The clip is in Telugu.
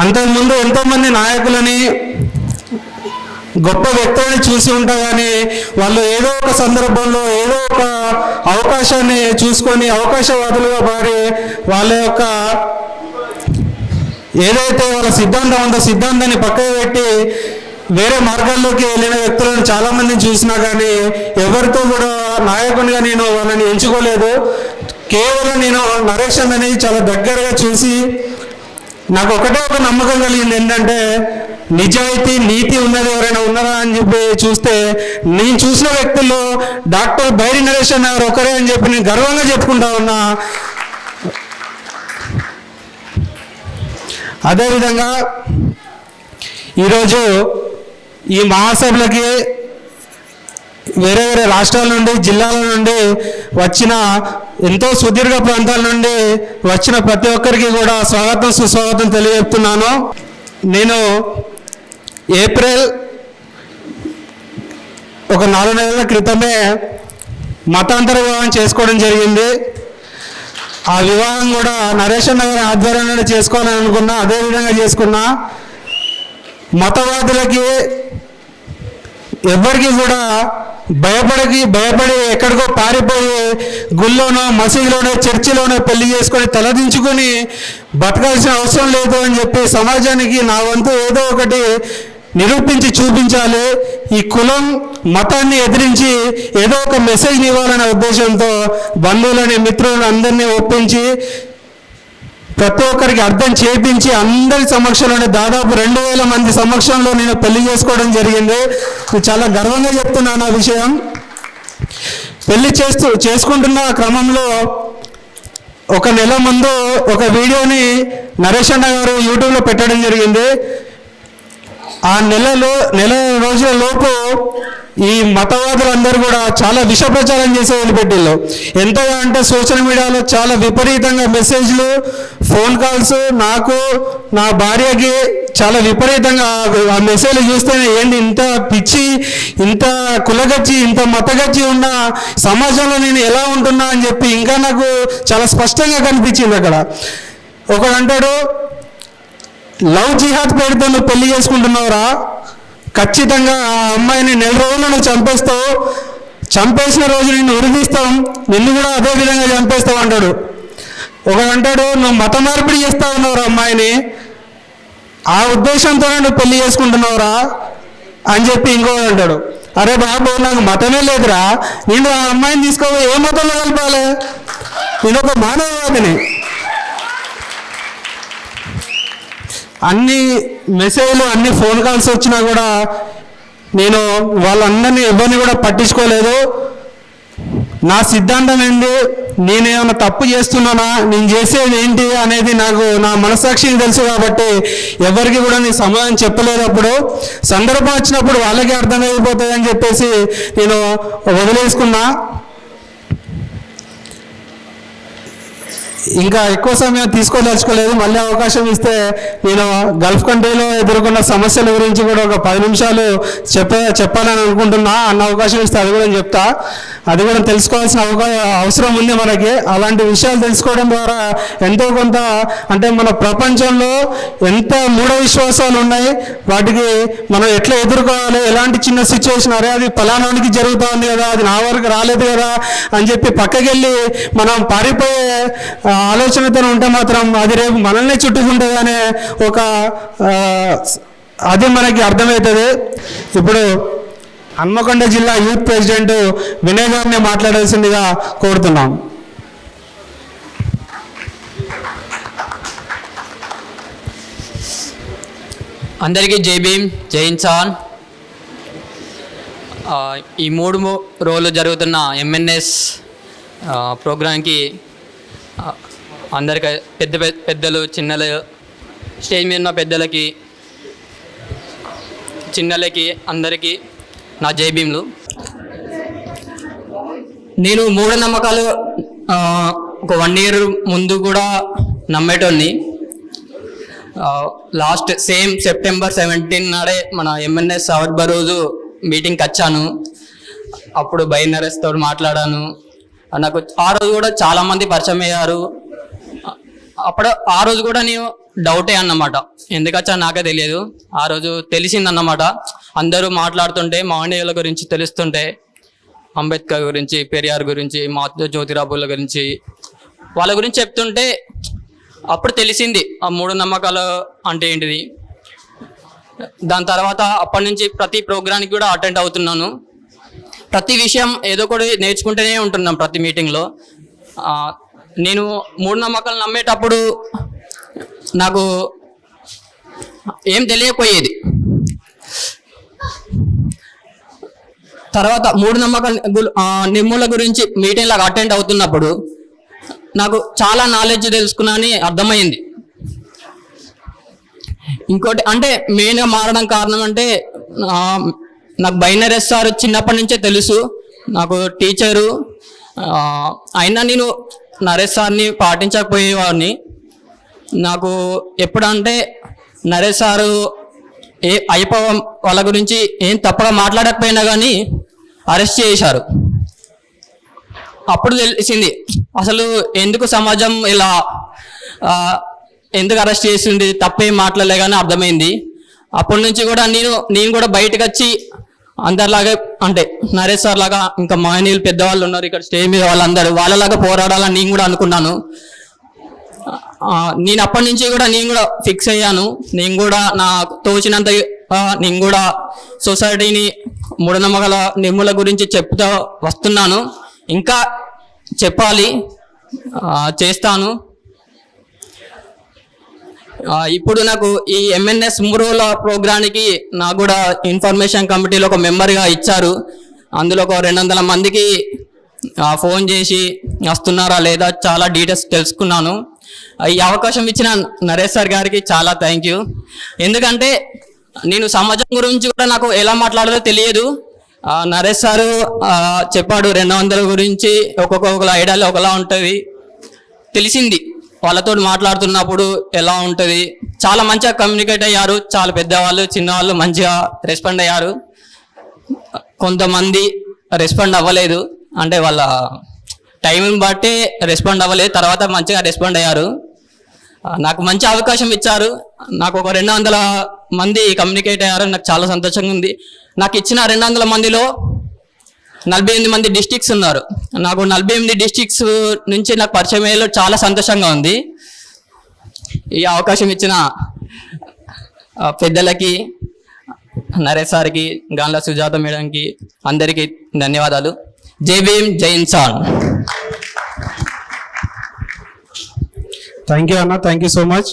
అంతకుముందు ఎంతోమంది నాయకులని గొప్ప వ్యక్తులని చూసి ఉంటా కానీ వాళ్ళు ఏదో ఒక సందర్భంలో ఏదో ఒక అవకాశాన్ని చూసుకొని అవకాశవాదులుగా మారి వాళ్ళ యొక్క ఏదైతే వాళ్ళ సిద్ధాంతం ఉందో సిద్ధాంతాన్ని పక్కకు పెట్టి వేరే మార్గాల్లోకి వెళ్ళిన వ్యక్తులను చాలా మందిని చూసినా కానీ ఎవరితో కూడా నాయకునిగా నేను వాళ్ళని ఎంచుకోలేదు. కేవలం నేను నరేష్ అనేది చాలా దగ్గరగా చూసి నాకు ఒకటే ఒక నమ్మకం కలిగింది ఏంటంటే నిజాయితీ నీతి ఉన్నది ఎవరైనా ఉన్నారా అని చెప్పి చూస్తే నేను చూసిన వ్యక్తుల్లో డాక్టర్ బైరి నరేష్ అన్న ఒకరే అని చెప్పి నేను గర్వంగా చెప్పుకుంటా ఉన్నా. అదేవిధంగా ఈరోజు ఈ మహాసభలకి వేరే వేరే రాష్ట్రాల నుండి జిల్లాల నుండి వచ్చిన ఎంతో సుదీర్ఘ ప్రాంతాల నుండి వచ్చిన ప్రతి ఒక్కరికి కూడా స్వాగతం సుస్వాగతం తెలియజెప్తున్నాను నేను ఏప్రిల్ ఒక నాలుగు నెలల క్రితమే మతాంతర వివాహం చేసుకోవడం జరిగింది. ఆ వివాహం కూడా నరేష్ నగర్ ఆధ్వర్యంలో చేసుకోవాలని అనుకున్నా అదే విధంగా చేసుకున్నా. మతవాదులకి ఎవరికి కూడా భయపడికి భయపడి ఎక్కడికో పారిపోయి గుళ్ళోనో మసీదులోనో చర్చిలోనో పెళ్ళి చేసుకొని తలదించుకొని బతకాల్సిన అవసరం లేదు అని చెప్పి సమాజానికి నా వంతు ఏదో ఒకటి నిరూపించి చూపించాలి. ఈ కులం మతాన్ని ఎదిరించి ఏదో ఒక మెసేజ్ ఇవ్వాలనే ఉద్దేశంతో బంధువులని మిత్రులను అందరినీ ఒప్పించి ప్రతి ఒక్కరికి అర్థం చేపించి అందరి సమక్షంలోనే దాదాపు రెండు వేల మంది సమక్షంలో నేను పెళ్ళి చేసుకోవడం జరిగింది. చాలా గర్వంగా చెప్తున్నాను ఆ విషయం. పెళ్ళి చేస్తూ చేసుకుంటున్న క్రమంలో ఒక నెల ముందు ఒక వీడియోని నరేష్ అన్న గారు యూట్యూబ్లో పెట్టడం జరిగింది. ఆ నెలలో నెల రోజుల లోపు ఈ మతవాదులందరూ కూడా చాలా విష ప్రచారం చేసే వదిలిపెట్టిళ్ళు. ఎంతగా అంటే సోషల్ మీడియాలో చాలా విపరీతంగా మెసేజ్లు ఫోన్ కాల్స్ నాకు నా భార్యకి చాలా విపరీతంగా ఆ మెసేజ్లు చూస్తేనే ఏంటి ఇంత పిచ్చి ఇంత కులగచ్చి ఇంత మతగచ్చి ఉన్న సమాజంలో నేను ఎలా ఉంటున్నా అని చెప్పి ఇంకా నాకు చాలా స్పష్టంగా కనిపించింది అక్కడ. ఒకడు అంటాడు లవ్ జిహాద్ పేరుతో నువ్వు పెళ్ళి చేసుకుంటున్నావురా? ఖచ్చితంగా ఆ అమ్మాయిని నెల రోజులు నువ్వు చంపేస్తావు. చంపేసిన రోజు నిన్ను ఉరిదీస్తాం. నిన్ను కూడా అదే విధంగా చంపేస్తావు అంటాడు. ఒకడు అంటాడు నువ్వు మత మార్పిడి చేస్తా ఉన్నావురా అమ్మాయిని. ఆ ఉద్దేశంతోనే నువ్వు పెళ్ళి చేసుకుంటున్నావురా అని చెప్పి ఇంకోటి అంటాడు. అరే బాబు నాకు మతమే లేదురా. నేను ఆ అమ్మాయిని తీసుకోవాలి ఏ మతంలో కలపాలి? నేను ఒక మానవవాదిని. అన్ని మెసేజ్లు అన్ని ఫోన్ కాల్స్ వచ్చినా కూడా నేను వాళ్ళందరినీ ఎవరిని కూడా పట్టించుకోలేదు. నా సిద్ధాంతం ఏంటి నేనేమైనా తప్పు చేస్తున్నానా? నేను చేసేది ఏంటి అనేది నాకు నా మనసాక్షికి తెలుసు కాబట్టి ఎవరికి కూడా నేను సమాధానం చెప్పలేదు అప్పుడు సందర్భం వచ్చినప్పుడు వాళ్ళకి అర్థమైపోతుంది అని చెప్పేసి నేను వదిలేసుకున్నా. ఇంకా ఎక్కువ సమయం తీసుకోదలుచుకోలేదు. మళ్ళీ అవకాశం ఇస్తే నేను గల్ఫ్ కంట్రీలో ఎదుర్కొన్న సమస్యల గురించి కూడా ఒక పది నిమిషాలు చెప్ప చెప్పాలని అనుకుంటున్నా. అన్న అవకాశం ఇస్తే అది కూడా నేను చెప్తా. అది కూడా తెలుసుకోవాల్సిన అవకా అవసరం ఉంది మనకి. అలాంటి విషయాలు తెలుసుకోవడం ద్వారా ఎంతో కొంత అంటే మన ప్రపంచంలో ఎంత మూఢ విశ్వాసాలు ఉన్నాయి వాటికి మనం ఎట్లా ఎదుర్కోవాలి ఎలాంటి చిన్న సిచ్యువేషన్ అరే అది ఫలానానికి జరుగుతూ ఉంది కదా అది నా వరకు రాలేదు కదా అని చెప్పి పక్కకెళ్ళి మనం పారిపోయే ఆలోచనతో ఉంటే మాత్రం అది రేపు మనల్ని చుట్టుకుంటుంది అనే ఒక అది మనకి అర్థమవుతుంది. ఇప్పుడు హన్మకొండ జిల్లా యూత్ ప్రెసిడెంట్ వినయ్ గారిని మాట్లాడాల్సిందిగా కోరుతున్నాం. అందరికీ జై భీమ్ జై ఇన్సాన్. ఈ మూడు రోజులు జరుగుతున్న ఎంఎన్ఎస్ ప్రోగ్రాంకి అందరికీ పెద్ద పెద్ద- పెద్దలు చిన్నలు స్టేజ్ మీద ఉన్న పెద్దలకి చిన్నలకి అందరికీ నా జైభీములు నేను మూఢనమ్మకాలు ఒక వన్ ఇయర్ ముందు కూడా నమ్మేటోని లాస్ట్ సేమ్ సెప్టెంబర్ సెవెంటీన్ నాడే మన ఎంఎన్ఎస్ సవర్బ రోజు మీటింగ్కి వచ్చాను. అప్పుడు బై నరేష్ తోటి మాట్లాడాను. నాకు ఆ రోజు కూడా చాలా మంది పరిచయం అయ్యారు. అప్పుడు ఆ రోజు కూడా నేను డౌటే అన్నమాట. ఎందుకచ్చా నాకే తెలియదు. ఆ రోజు తెలిసిందన్నమాట. అందరూ మాట్లాడుతుంటే మాండేయుల గురించి తెలుస్తుంటే అంబేద్కర్ గురించి పెరియార్ గురించి మహాత్మా జ్యోతిరాబుల గురించి వాళ్ళ గురించి చెప్తుంటే అప్పుడు తెలిసింది. ఆ మూడు నమ్మకాలు అంటే ఏంటిది? దాని తర్వాత అప్పటి నుంచి ప్రతి ప్రోగ్రామ్కి కూడా అటెండ్ అవుతున్నాను. ప్రతి విషయం ఏదో కూడా నేర్చుకుంటూనే ఉంటున్నాం ప్రతి మీటింగ్లో నేను మూఢనమ్మకాలు నమ్మేటప్పుడు నాకు ఏం తెలియకపోయేది. తర్వాత మూఢనమ్మకాల గు- ఆ, నిర్మూల గురించి మీటింగ్లకు అటెండ్ అవుతున్నప్పుడు నాకు చాలా నాలెడ్జ్ తెలుసుకున్నాని అర్థమైంది. ఇంకోటి అంటే మెయిన్గా మారడం కారణం అంటే నాకు బైనరెస్ సార్ చిన్నప్పటి నుంచే తెలుసు. నాకు టీచరు అయినా నేను నరేష్ సార్ని పాటించకపోయేవాడిని నాకు ఎప్పుడంటే నరేష్ సారు ఏ అయ్యప్ప వాళ్ళ గురించి ఏం తప్పగా మాట్లాడకపోయినా కానీ అరెస్ట్ చేశారు. అప్పుడు తెలిసింది అసలు ఎందుకు సమాజం ఇలా ఎందుకు అరెస్ట్ చేసింది తప్పేం మాట్లాడలే కానీ అర్థమైంది. అప్పటి నుంచి కూడా నేను నేను కూడా బయటకు వచ్చి అందరిలాగే అంటే నరేష్ సార్ లాగా ఇంకా మాయనీయులు పెద్దవాళ్ళు ఉన్నారు ఇక్కడ స్టేజ్ మీద వాళ్ళందరూ. వాళ్ళలాగా పోరాడాలని నేను కూడా అనుకున్నాను. నేను అప్పటి నుంచి కూడా నేను కూడా ఫిక్స్ అయ్యాను. నేను కూడా నా తోచినంత నేను కూడా సొసైటీని మూఢనమ్మకాల నిర్మూల గురించి చెప్తూ వస్తున్నాను. ఇంకా చెప్పాలి చేస్తాను. ఇప్పుడు నాకు ఈ ఎంఎన్ఎస్ మురోల ప్రోగ్రానికి నాకు కూడా ఇన్ఫర్మేషన్ కమిటీలో ఒక మెంబర్గా ఇచ్చారు. అందులో ఒక రెండు వందల మందికి ఫోన్ చేసి వస్తున్నారా లేదా చాలా డీటెయిల్స్ తెలుసుకున్నాను. ఈ అవకాశం ఇచ్చిన నరేష్ సార్ గారికి చాలా థ్యాంక్ యూ ఎందుకంటే నేను సమాజం గురించి కూడా నాకు ఎలా మాట్లాడాలో తెలియదు. నరేష్ సారు చెప్పాడు రెండు వందల గురించి ఒక్కొక్క ఐడియాలు ఒకలా ఉంటుంది. తెలిసింది. వాళ్ళతో మాట్లాడుతున్నప్పుడు ఎలా ఉంటుంది? చాలా మంచిగా కమ్యూనికేట్ అయ్యారు. చాలా పెద్దవాళ్ళు చిన్నవాళ్ళు మంచిగా రెస్పాండ్ అయ్యారు. కొంతమంది రెస్పాండ్ అవ్వలేదు. అంటే వాళ్ళ టైం బట్టి రెస్పాండ్ అవ్వలేదు. తర్వాత మంచిగా రెస్పాండ్ అయ్యారు. నాకు మంచి అవకాశం ఇచ్చారు. నాకు ఒక రెండు వందల మంది కమ్యూనికేట్ అయ్యారు. నాకు చాలా సంతోషంగా ఉంది. నాకు ఇచ్చిన రెండు వందల మందిలో నలభై ఎనిమిది మంది డిస్టిక్స్ ఉన్నారు. నాకు నలభై ఎనిమిది డిస్టిక్స్ నుంచి నాకు పరిచయం అయ్యేలో చాలా సంతోషంగా ఉంది. ఈ అవకాశం ఇచ్చిన పెద్దలకి నరేష్ సార్కి గాన్ల సుజాత మేడంకి అందరికీ ధన్యవాదాలు. జై భీమ్ జై ఇన్సాన్. థ్యాంక్ యూ అన్న. Thank you so much